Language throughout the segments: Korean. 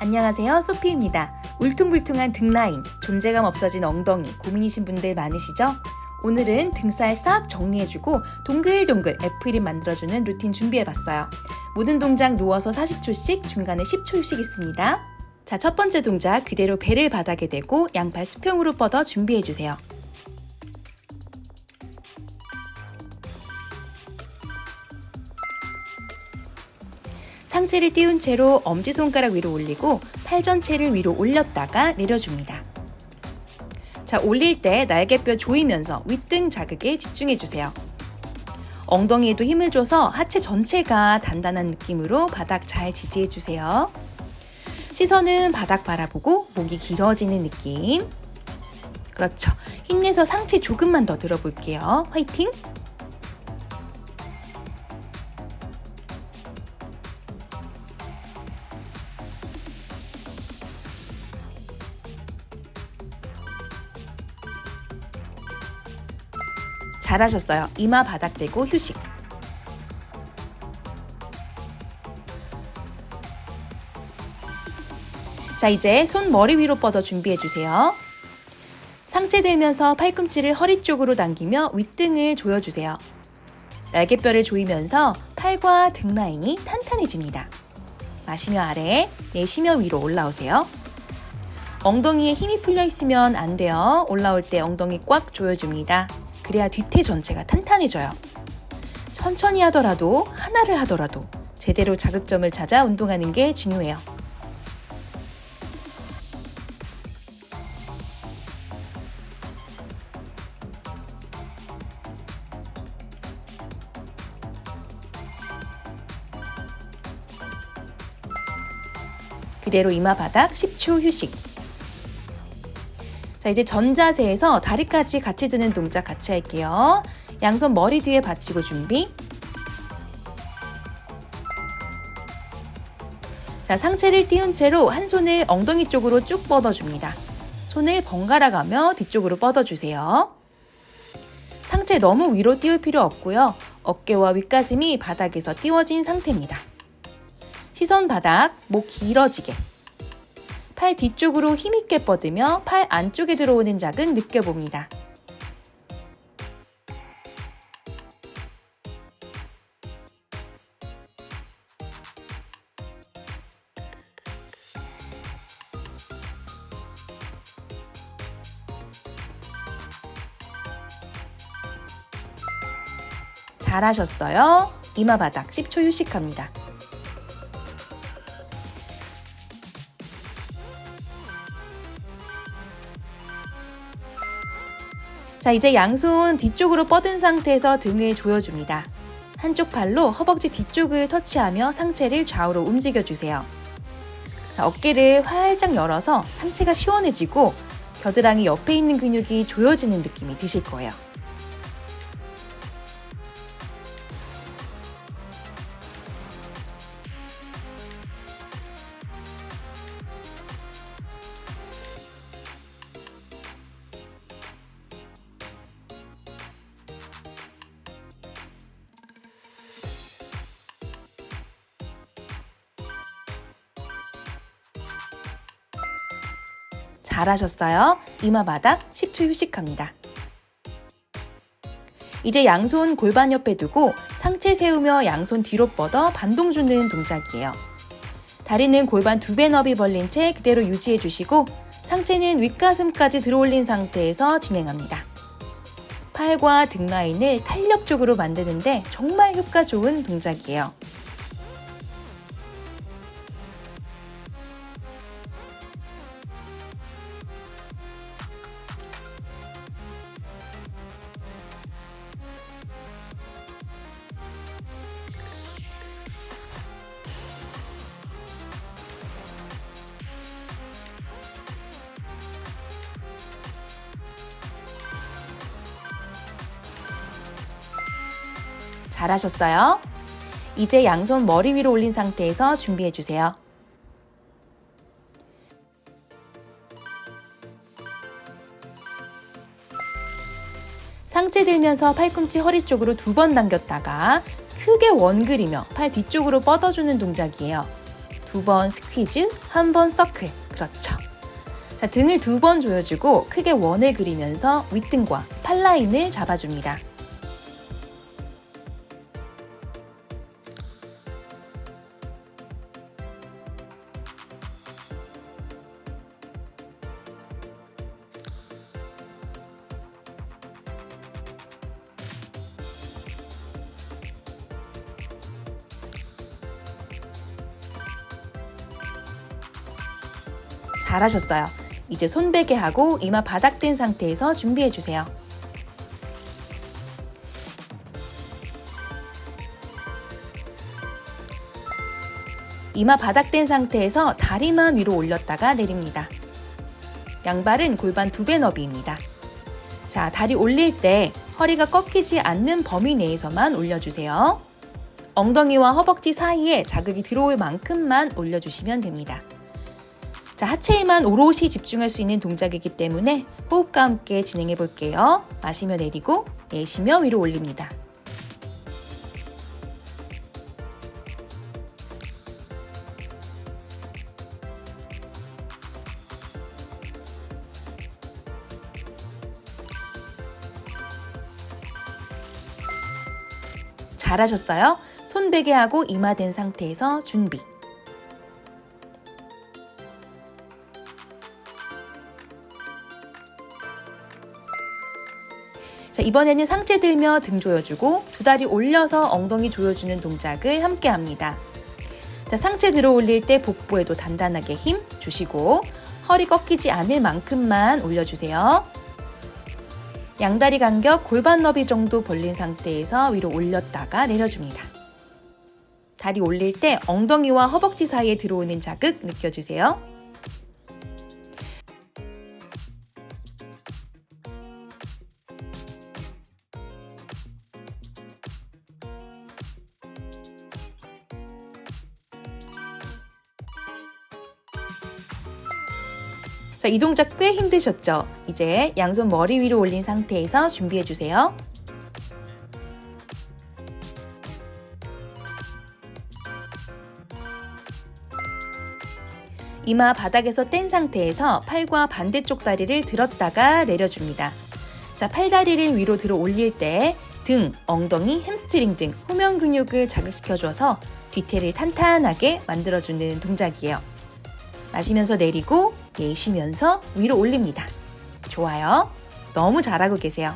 안녕하세요. 소피입니다. 울퉁불퉁한 등 라인, 존재감 없어진 엉덩이 고민이신 분들 많으시죠? 오늘은 등살 싹 정리해주고 동글동글 F1이 만들어주는 루틴 준비해봤어요. 모든 동작 누워서 40초씩, 중간에 10초씩 있습니다. 자, 첫 번째 동작 그대로 배를 바닥에 대고 양팔 수평으로 뻗어 준비해주세요. 상체를 띄운 채로 엄지손가락 위로 올리고 팔 전체를 위로 올렸다가 내려줍니다. 자, 올릴 때 날개뼈 조이면서 윗등 자극에 집중해주세요. 엉덩이에도 힘을 줘서 하체 전체가 단단한 느낌으로 바닥 잘 지지해주세요. 시선은 바닥 바라보고 목이 길어지는 느낌. 그렇죠. 힘내서 상체 조금만 더 들어볼게요. 화이팅! 잘하셨어요. 이마 바닥 대고 휴식. 자, 이제 손 머리 위로 뻗어 준비해 주세요. 상체 대면서 팔꿈치를 허리 쪽으로 당기며 윗등을 조여주세요. 날개뼈를 조이면서 팔과 등 라인이 탄탄해집니다. 마시며 아래, 내쉬며 위로 올라오세요. 엉덩이에 힘이 풀려 있으면 안 돼요. 올라올 때 엉덩이 꽉 조여줍니다. 그래야 뒤태 전체가 탄탄해져요. 천천히 하더라도 하나를 하더라도 제대로 자극점을 찾아 운동하는 게 중요해요. 그대로 이마 바닥 10초 휴식. 자, 이제 전자세에서 다리까지 같이 드는 동작 같이 할게요. 양손 머리 뒤에 받치고 준비. 자, 상체를 띄운 채로 한 손을 엉덩이 쪽으로 쭉 뻗어줍니다. 손을 번갈아 가며 뒤쪽으로 뻗어주세요. 상체 너무 위로 띄울 필요 없고요. 어깨와 윗가슴이 바닥에서 띄워진 상태입니다. 시선 바닥, 목 길어지게. 팔 뒤쪽으로 힘있게 뻗으며 팔 안쪽에 들어오는 자극 느껴봅니다. 잘하셨어요. 이마 바닥 10초 휴식합니다. 자, 이제 양손 뒤쪽으로 뻗은 상태에서 등을 조여줍니다. 한쪽 팔로 허벅지 뒤쪽을 터치하며 상체를 좌우로 움직여주세요. 자, 어깨를 활짝 열어서 상체가 시원해지고 겨드랑이 옆에 있는 근육이 조여지는 느낌이 드실 거예요. 잘하셨어요. 이마 바닥 10초 휴식합니다. 이제 양손 골반 옆에 두고 상체 세우며 양손 뒤로 뻗어 반동 주는 동작이에요. 다리는 골반 두 배 너비 벌린 채 그대로 유지해 주시고 상체는 윗가슴까지 들어올린 상태에서 진행합니다. 팔과 등 라인을 탄력적으로 만드는데 정말 효과 좋은 동작이에요. 잘하셨어요. 이제 양손 머리 위로 올린 상태에서 준비해 주세요. 상체 들면서 팔꿈치 허리 쪽으로 두 번 당겼다가 크게 원 그리며 팔 뒤쪽으로 뻗어주는 동작이에요. 두두번 스퀴즈, 한 번 서클. 그렇죠. 자, 등을 두 번 조여주고 크게 원을 그리면서 윗등과 팔 라인을 잡아줍니다. 잘하셨어요. 이제 손베개하고 이마 바닥된 상태에서 준비해 주세요. 이마 바닥된 상태에서 다리만 위로 올렸다가 내립니다. 양발은 골반 두 배 너비입니다. 자, 다리 올릴 때 허리가 꺾이지 않는 범위 내에서만 올려주세요. 엉덩이와 허벅지 사이에 자극이 들어올 만큼만 올려주시면 됩니다. 자, 하체에만 오롯이 집중할 수 있는 동작이기 때문에 호흡과 함께 진행해 볼게요. 마시며 내리고 내쉬며 위로 올립니다. 잘하셨어요. 손 베개하고 이마 된 상태에서 준비. 자, 이번에는 상체 들며 등 조여주고 두 다리 올려서 엉덩이 조여주는 동작을 함께 합니다. 자, 상체 들어 올릴 때 복부에도 단단하게 힘 주시고 허리 꺾이지 않을 만큼만 올려주세요. 양다리 간격 골반 너비 정도 벌린 상태에서 위로 올렸다가 내려줍니다. 다리 올릴 때 엉덩이와 허벅지 사이에 들어오는 자극 느껴주세요. 자, 이 동작 꽤 힘드셨죠? 이제 양손 머리 위로 올린 상태에서 준비해 주세요. 이마 바닥에서 뗀 상태에서 팔과 반대쪽 다리를 들었다가 내려줍니다. 자, 팔다리를 위로 들어 올릴 때 등, 엉덩이, 햄스트링 등 후면 근육을 자극시켜줘서 뒤태를 탄탄하게 만들어주는 동작이에요. 마시면서 내리고 내쉬면서 위로 올립니다. 좋아요. 너무 잘하고 계세요.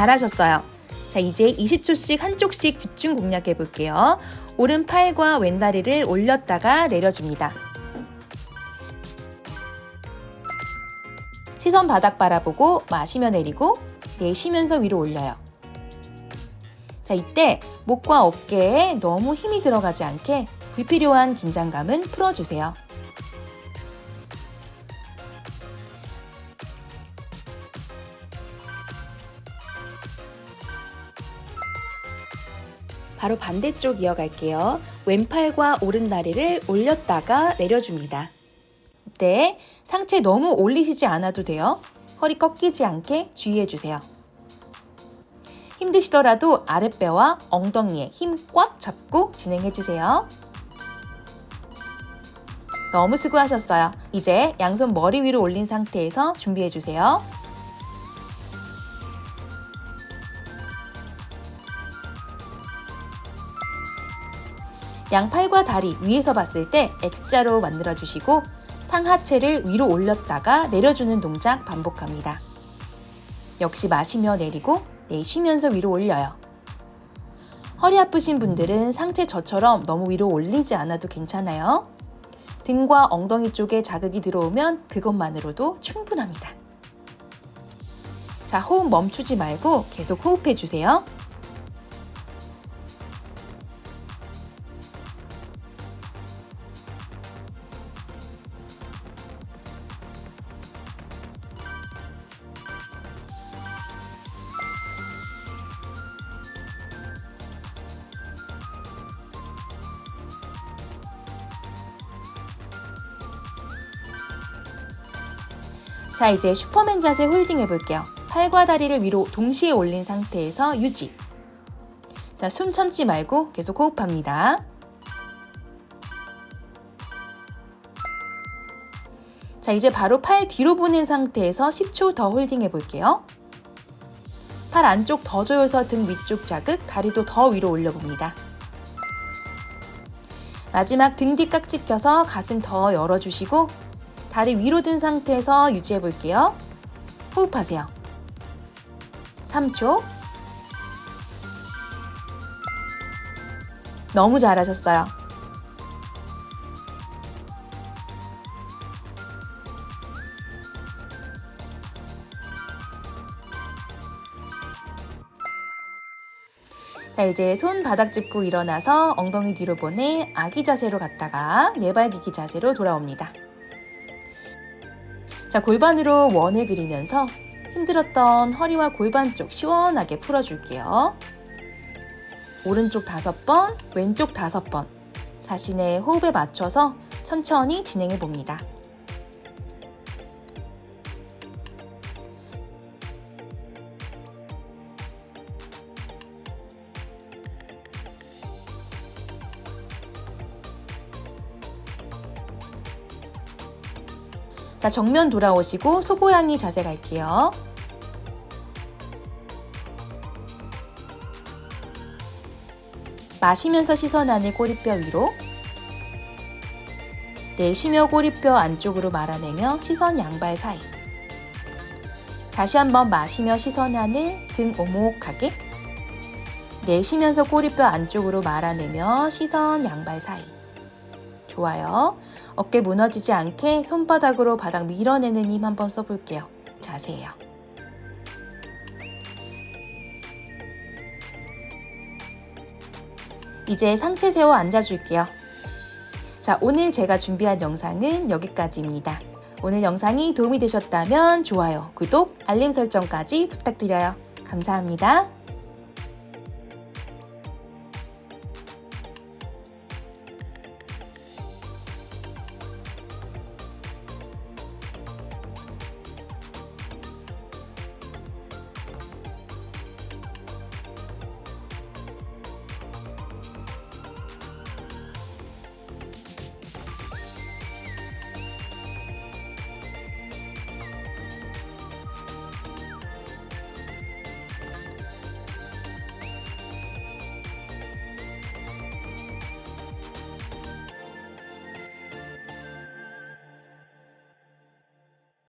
잘하셨어요. 자, 이제 20초씩 한쪽씩 집중 공략해 볼게요. 오른팔과 왼다리를 올렸다가 내려줍니다. 시선 바닥 바라보고 마시며 내리고 내쉬면서 위로 올려요. 자, 이때 목과 어깨에 너무 힘이 들어가지 않게 불필요한 긴장감은 풀어주세요. 바로 반대쪽 이어갈게요. 왼팔과 오른 다리를 올렸다가 내려줍니다. 네, 상체 너무 올리시지 않아도 돼요. 허리 꺾이지 않게 주의해주세요. 힘드시더라도 아랫배와 엉덩이에 힘 꽉 잡고 진행해주세요. 너무 수고하셨어요. 이제 양손 머리 위로 올린 상태에서 준비해주세요. 양팔과 다리 위에서 봤을 때 X자로 만들어 주시고 상하체를 위로 올렸다가 내려주는 동작 반복합니다. 역시 마시며 내리고 내쉬면서 위로 올려요. 허리 아프신 분들은 상체 저처럼 너무 위로 올리지 않아도 괜찮아요. 등과 엉덩이 쪽에 자극이 들어오면 그것만으로도 충분합니다. 자, 호흡 멈추지 말고 계속 호흡해 주세요. 자, 이제 슈퍼맨 자세 홀딩 해볼게요. 팔과 다리를 위로 동시에 올린 상태에서 유지. 자, 숨 참지 말고 계속 호흡합니다. 자, 이제 바로 팔 뒤로 보낸 상태에서 10초 더 홀딩 해볼게요. 팔 안쪽 더 조여서 등 위쪽 자극, 다리도 더 위로 올려봅니다. 마지막 등 뒤 깍지 껴서 가슴 더 열어주시고 다리 위로 든 상태에서 유지해 볼게요. 호흡하세요. 3초. 너무 잘하셨어요. 자, 이제 손 바닥 짚고 일어나서 엉덩이 뒤로 보내 아기 자세로 갔다가 네발기기 자세로 돌아옵니다. 자, 골반으로 원을 그리면서 힘들었던 허리와 골반 쪽 시원하게 풀어줄게요. 오른쪽 다섯 번, 왼쪽 다섯 번. 자신의 호흡에 맞춰서 천천히 진행해 봅니다. 자, 정면 돌아오시고 소고양이 자세 갈게요. 마시면서 안을 꼬리뼈 위로. 내쉬며 꼬리뼈 안쪽으로 말아내며 시선 양발 사이. 다시 한번 마시며 시선 안을 등 오목하게. 내쉬면서 꼬리뼈 안쪽으로 말아내며 시선 양발 사이 좋아요. 어깨 무너지지 않게 손바닥으로 바닥 밀어내는 힘 한번 써볼게요. 자세요. 이제 상체 세워 앉아줄게요. 자, 오늘 제가 준비한 영상은 여기까지입니다. 오늘 영상이 도움이 되셨다면 좋아요, 구독, 알림 설정까지 부탁드려요. 감사합니다.